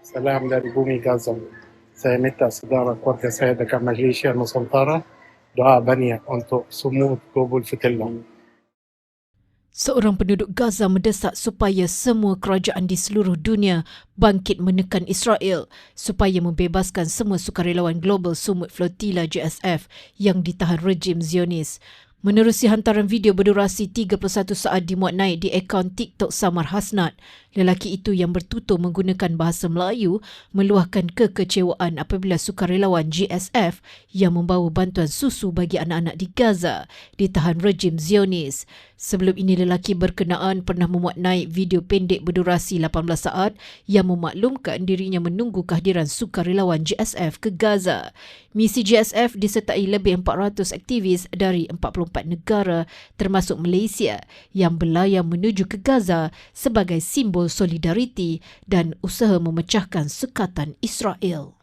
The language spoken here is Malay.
Salam dari bumi Gaza. Saya minta saudara keluarga saya dekat Malaysia Nusantara doa banyak untuk semua kubul fitillah. Seorang penduduk Gaza mendesak supaya semua kerajaan di seluruh dunia bangkit menekan Israel supaya membebaskan semua sukarelawan global Sumut Flotilla JSF yang ditahan rejim Zionis. Menerusi hantaran video berdurasi 31 saat dimuat naik di akaun TikTok Samar Hasnat, lelaki itu yang bertutur menggunakan bahasa Melayu meluahkan kekecewaan apabila sukarelawan GSF yang membawa bantuan susu bagi anak-anak di Gaza ditahan rejim Zionis. Sebelum ini lelaki berkenaan pernah memuat naik video pendek berdurasi 18 saat yang memaklumkan dirinya menunggu kehadiran sukarelawan GSF ke Gaza. Misi GSF disertai lebih 400 aktivis dari 44 negara termasuk Malaysia yang berlayar menuju ke Gaza sebagai simbol solidariti dan usaha memecahkan sekatan Israel.